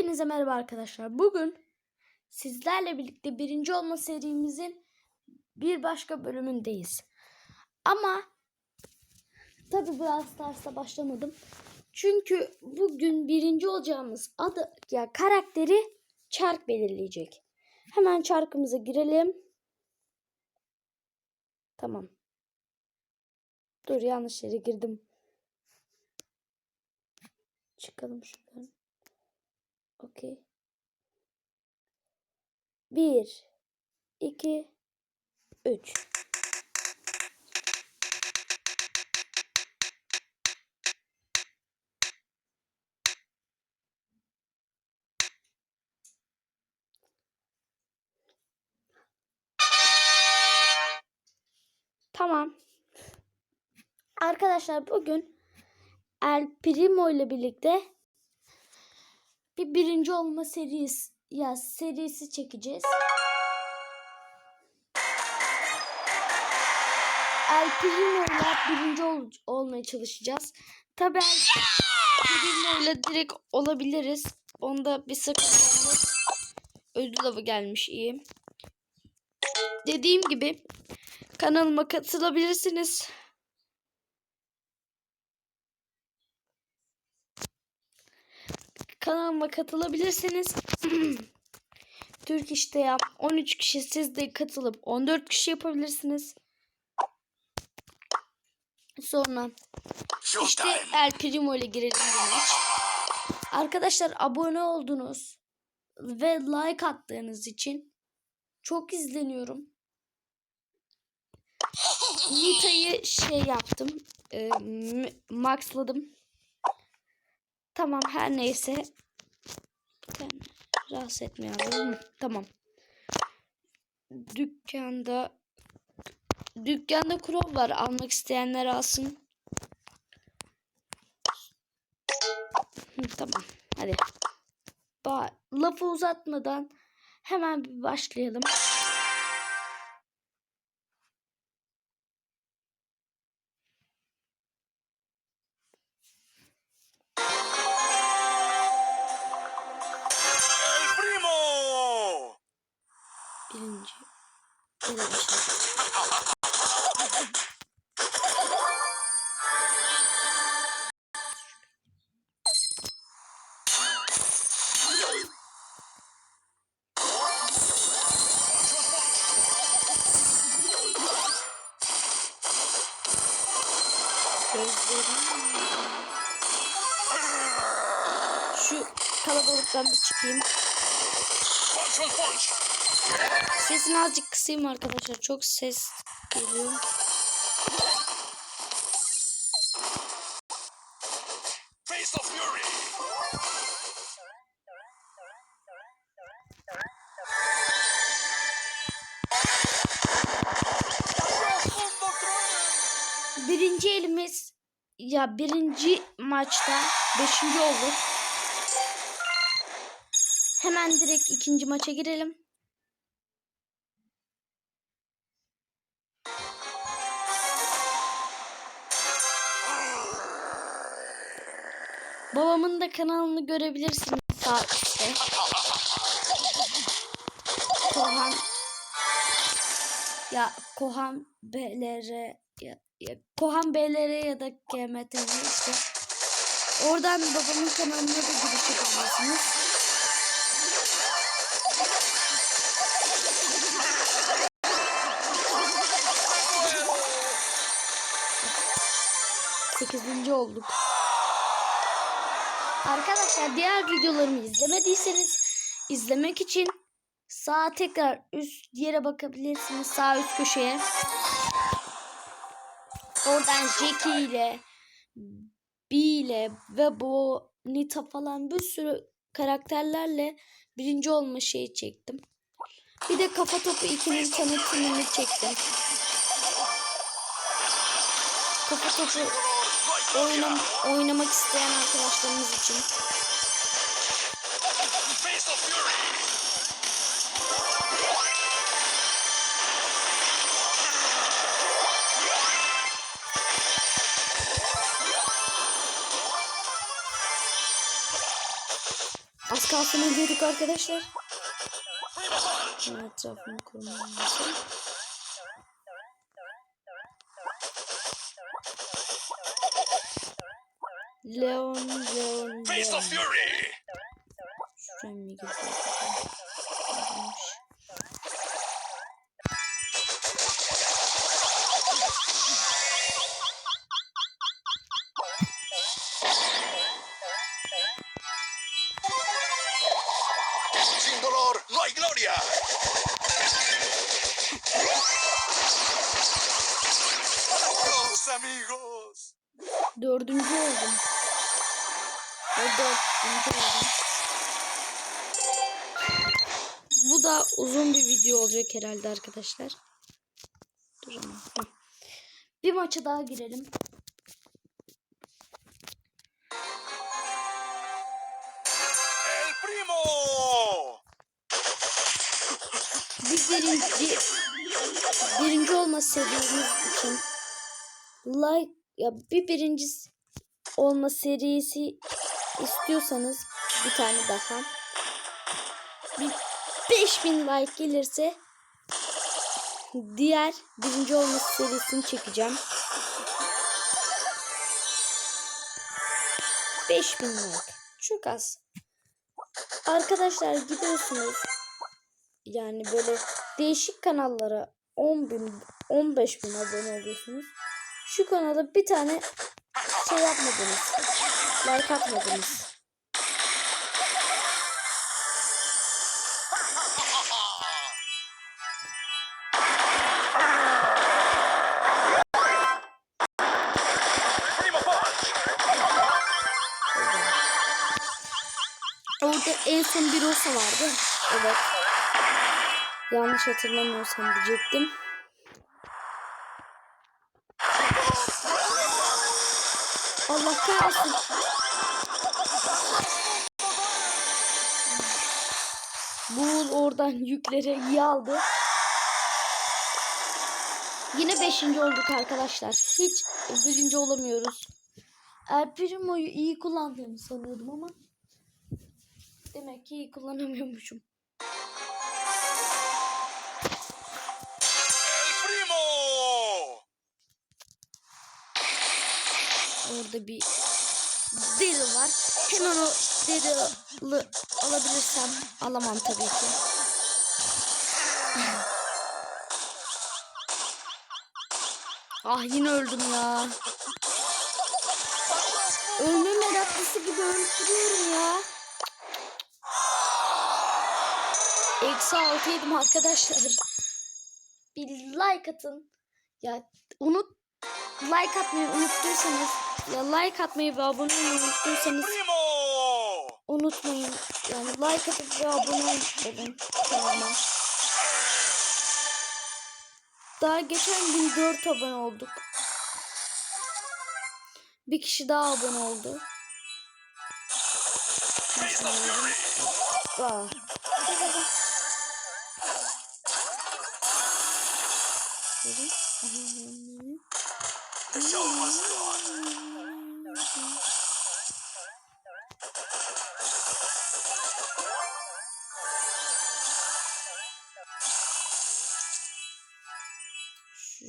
Hepinize merhaba arkadaşlar. Bugün sizlerle birlikte birinci olma serimizin bir başka bölümündeyiz. Ama tabi Brawl Stars'ta başlamadım. Çünkü bugün birinci olacağımız adı ya karakteri çark belirleyecek. Hemen çarkımıza girelim. Tamam. Dur yanlış yere girdim. Çıkalım şuradan. Okey. Bir, iki, üç. Tamam. Arkadaşlar bugün El Primo ile birlikte bir birinci olma serisi ya serisi çekeceğiz. El Primo ile birinci ol, olmaya çalışacağız. Tabii El Primo ile direkt olabiliriz. Onda bir sakınca yok. Ödül avı gelmiş iyi. Dediğim gibi kanalıma katılabilirsiniz. Kanalıma katılabilirsiniz. Türk işte yap. 13 kişi siz de katılıp 14 kişi yapabilirsiniz. Sonra işte El Primo ile girelim maç. Arkadaşlar abone oldunuz ve like attığınız için çok izleniyorum. Nita'yı şey yaptım. E, maxladım. Tamam her neyse. Yani rahatsız etmeyelim. Tamam. Dükkanda dükkanda krov var. Almak isteyenler alsın. Tamam. Hadi. Ba lafı uzatmadan hemen bir başlayalım. Şu kalabalıktan bir çıkayım. Sesini azıcık kısayım arkadaşlar. Çok ses geliyor. Ya birinci maçta beşinci olduk. Hemen direkt ikinci maça girelim. Babamın da kanalını görebilirsiniz sağ üstte. Kohan ya Kohan BLR ya Kohan BLR ya da GMTV işte. Oradan babamın kanalına da giriş yapabilirsiniz. Sekizinci olduk. Arkadaşlar diğer videolarımı izlemediyseniz izlemek için sağa tekrar üst yere bakabilirsiniz. Sağ üst köşeye. Oradan Jackie ile B ile ve bu Nita falan bir sürü karakterlerle birinci olma şeyi çektim. Bir de Kafa Topu 2'nin tanıtımını çektim. Kafa Topu oynam oynamak isteyen arkadaşlarımız için. Kalsın ölüyorduk arkadaşlar. Etrafımı korumam lazım. Leon, Leon, Leon. Şuraya mı gidiyor? Herhalde arkadaşlar. Dur ama. Bir maça daha girelim. El primo. Bir birinci birinci olma serimiz için like ya bir birinci olma serisi istiyorsanız bir tane daha bir 5000 like gelirse diğer birinci olma serisini çekeceğim. 5000 like. Çok az. Arkadaşlar gidiyorsunuz yani böyle değişik kanallara 10 bin 15 bin abone oluyorsunuz. Şu kanala bir tane şey yapmadınız. Like atmadınız. Orada en son bir olsa vardı. Evet. Yanlış hatırlamıyorsam diyecektim. Allah kahretsin. Bu oradan yükleri iyi aldı. Yine beşinci olduk arkadaşlar. Hiç birinci olamıyoruz. El Primo'yu iyi kullandığımı sanıyordum ama demek ki iyi kullanamıyormuşum. Orada bir Daryl var. Hemen o Daryl'ı alabilirsem alamam tabii ki. Ah yine öldüm ya. Ölme meraklısı gibi öldürüyorum ya. Eksi altı yedim arkadaşlar. Bir like atın. Ya unut like atmayı unuttuysanız ya like atmayı ve abone olmayı unuttuysanız unutmayın. Yani like atıp ve abone olun kanalıma. Daha geçen gün 4 abone olduk. Bir kişi daha abone oldu. Aa. Şu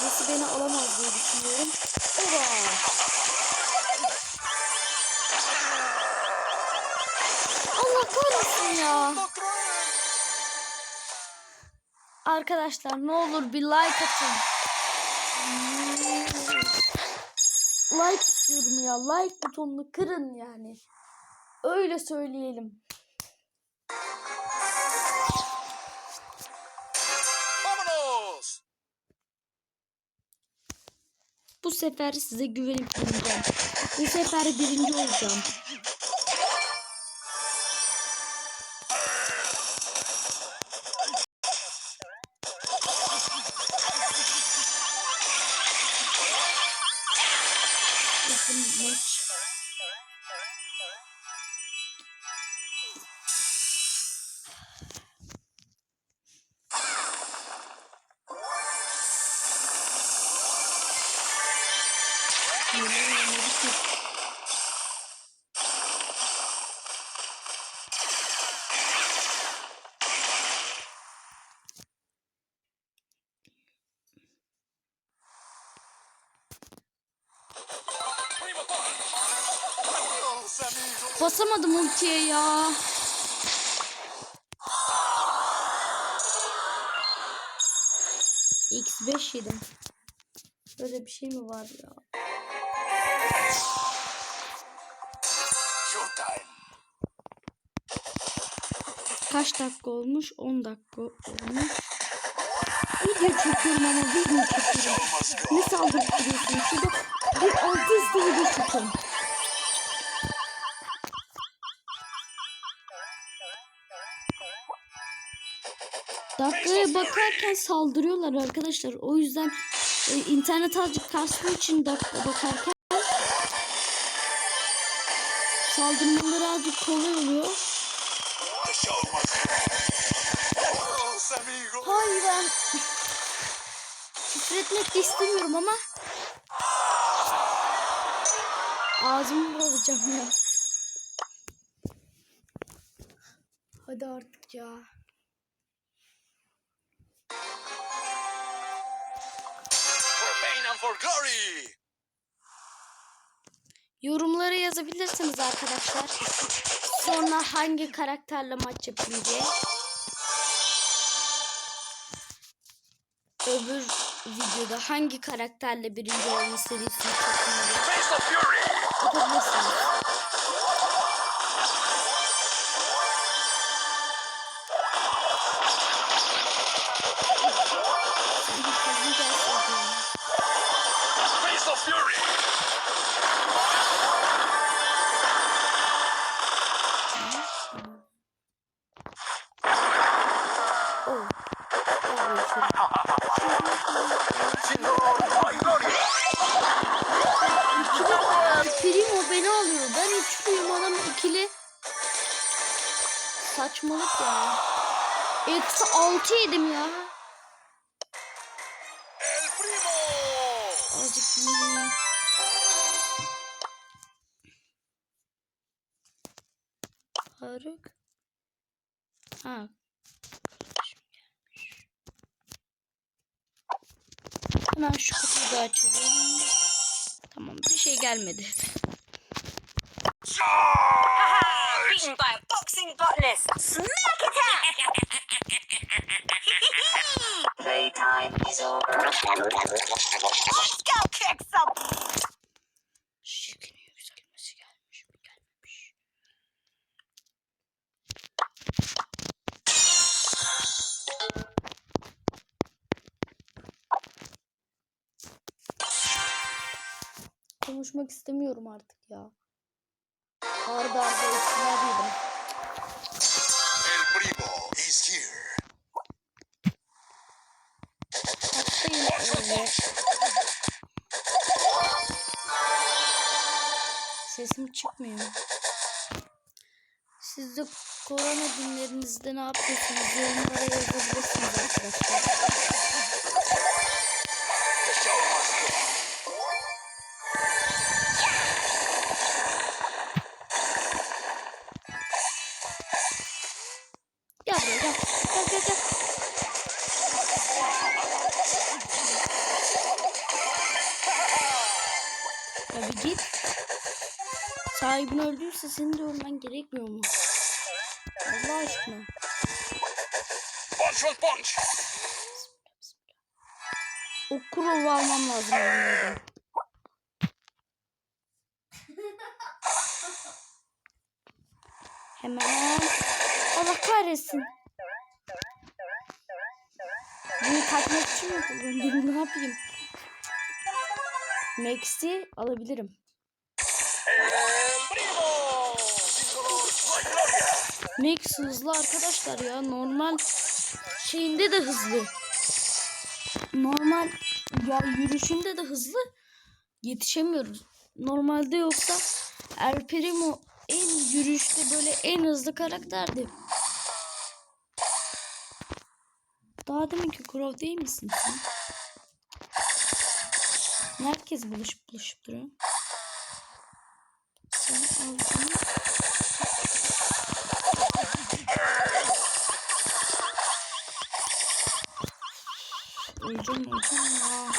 Jesse. Beni alamaz diye düşünüyorum. Oba! Allah kahretsin ya. Arkadaşlar ne olur bir like atın. Like istiyorum ya. Like butonunu kırın yani. Öyle söyleyelim. Sefer size güvenip oynayacağım. Bu sefer birinci olacağım. Basamadım ultiye ya. X5 yedim. Böyle bir şey mi var ya? Kaç dakika olmuş? 10 dakika olmuş. Video çekiyorum ama video çekiyorum. Must go. Ne saldırıp duruyorsun? Şurada bir altı üstü video çekiyorum. Bakarken saldırıyorlar arkadaşlar. O yüzden e, internet azıcık kastığı için dakika bakarken saldırmaları azıcık kolay oluyor. Hayır ben küfür etmek de istemiyorum ama ağzımı bozacağım ya. Hadi artık ya. Pain and for glory. Yorumlara yazabilirsiniz arkadaşlar. Sonra hangi karakterle maç diye. Öbür videoda hangi karakterle birinci olma serisini fury. yapabilirsiniz. Faruk. Ha. Hemen şu kutuyu da açalım. Tamam bir şey gelmedi. beaten by a boxing botanist. Smack attack! Playtime is over. Let's go kick Konuşmak istemiyorum artık ya. Arda arda isimler yedim. El primo is here. Öyle. Sesim çıkmıyor. Siz de korona günlerinizde ne yapıyorsunuz? Yorumlara yazabilirsiniz arkadaşlar. Git. Sahibin öldüyse seni de ölmen gerekmiyor mu? Allah aşkına. Punch for punch. O kurovu almam lazım onlardan. Hemen. Allah kahretsin. Bunu kaçmak için mi kullanıyorum? Ne yapayım? Max'i alabilirim. Max hızlı arkadaşlar ya. Normal şeyinde de hızlı. Normal ya yürüyüşünde de hızlı. Yetişemiyoruz. Normalde yoksa El Primo en yürüyüşte böyle en hızlı karakterdi. Daha deminki Crow değil misin sen? Herkes buluşup buluşup duruyor. Sen aldın. Öleceğim öleceğim ya.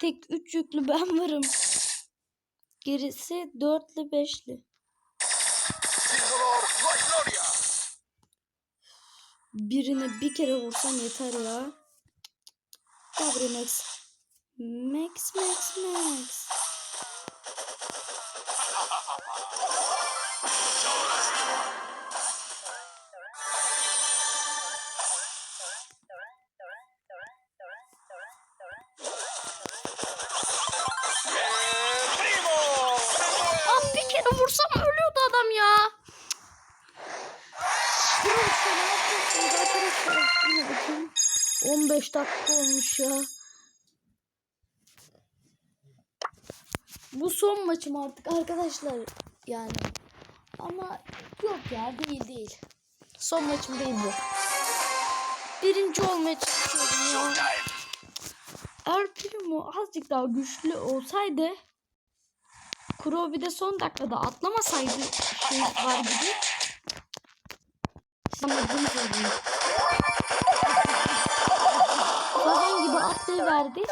tek 3 yüklü ben varım. Gerisi 4'lü 5'li. Birine bir kere vursam yeter. Gel buraya Max. Max Max Max. Son maçım artık arkadaşlar. Yani. Ama yok ya değil değil. Son maçım değil bu. Birinci olmaya çalışıyorum ya. Eğer Primo azıcık daha güçlü olsaydı Kuro bir de son dakikada atlamasaydı şey var gibi. Bunu söyleyeyim. Falan gibi atlayıverdi.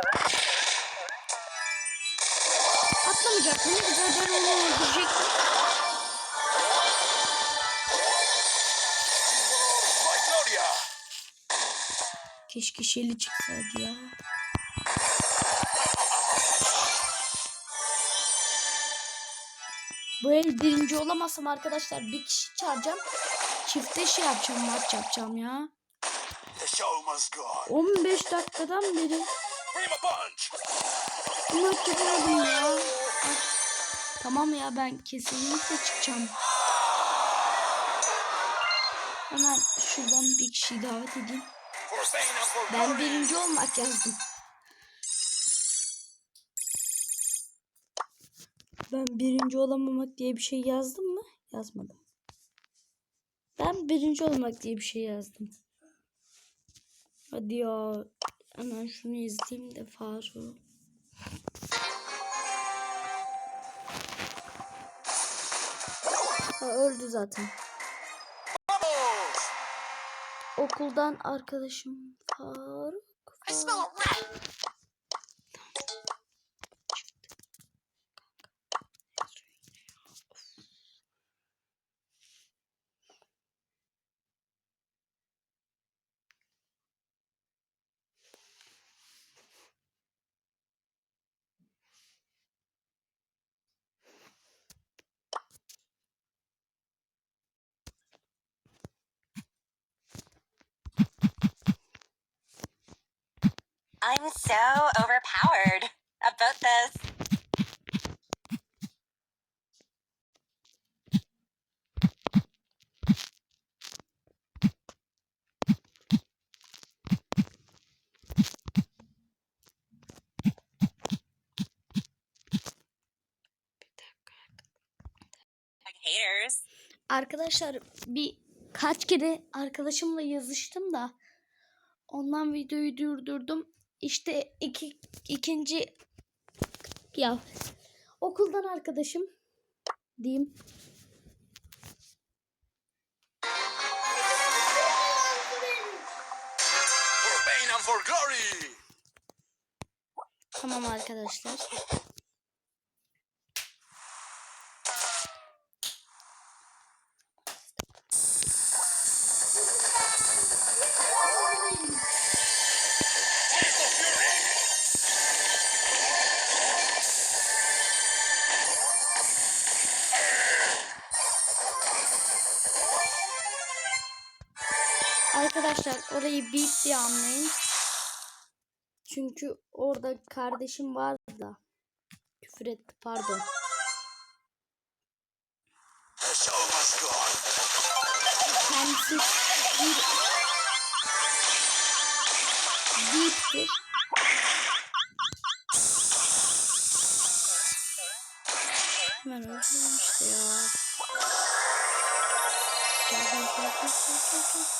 Güzel ben onu öldürecektim. Keşke Shelly çıksaydı ya. Bu el birinci olamazsam arkadaşlar bir kişi çağıracağım. Çifte şey yapacağım maç yapacağım ya. The show must go on. 15 dakikadan beri maç yapamadım ya. Tamam ya ben kesinlikle çıkacağım. Hemen şuradan bir kişiyi davet edeyim. Ben birinci olmak yazdım. Ben birinci olamamak diye bir şey yazdım mı? Yazmadım. Ben birinci olmak diye bir şey yazdım. Hadi ya. Hemen şunu izleyeyim de Faruk. Öldü zaten. Okuldan arkadaşım Faruk. Faruk. So overpowered about this. Arkadaşlar bir kaç kere arkadaşımla yazıştım da ondan videoyu durdurdum. İşte iki, ikinci ya okuldan arkadaşım diyeyim. Tamam arkadaşlar. Orayı bip diye anlayın. Çünkü orada kardeşim vardı da. Küfür etti pardon. Kendisi bir biptir. Hemen öldüm işte ya. Gel gel gel gel gel gel.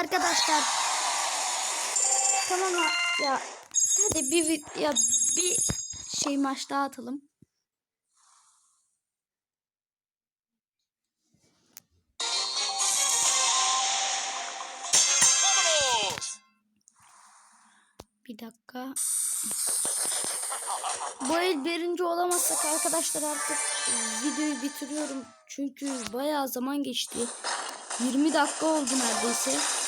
Arkadaşlar tamam ya, hadi bir ya bir şey maç daha atalım. Bir dakika. Bu el birinci olamazsak arkadaşlar artık videoyu bitiriyorum. Çünkü bayağı zaman geçti. 20 dakika oldu neredeyse.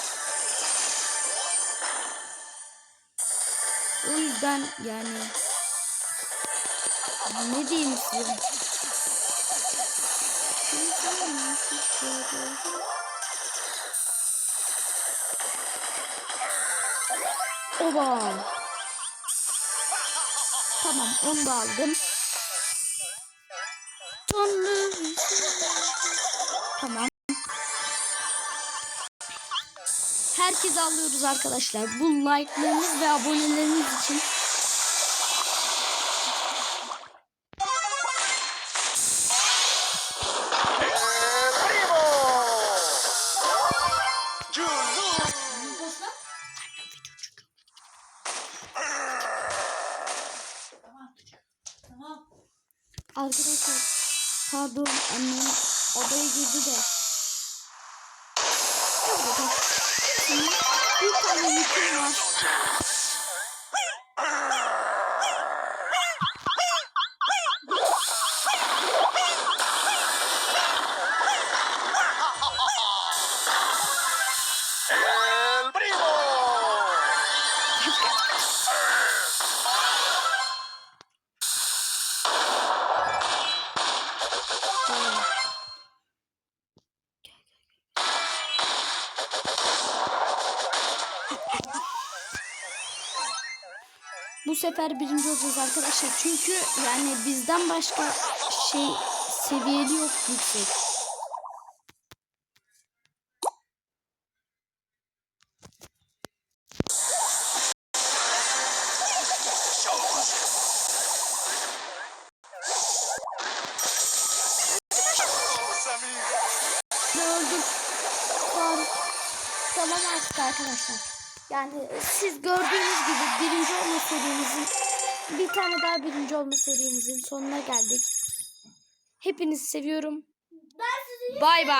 Yüzden yani ne diyeyim size? Oba. Tamam onu da aldım. Herkes alıyoruz arkadaşlar. Bu like'larınız ve aboneleriniz için. Arkadaşlar pardon annem odaya girdi de. Bir tane yüküm var. Bu sefer birinci olacağız arkadaşlar. Çünkü yani bizden başka şey seviyeli yok yüksek. Bir tane daha birinci olma serimizin sonuna geldik. Hepinizi seviyorum. Bay bay.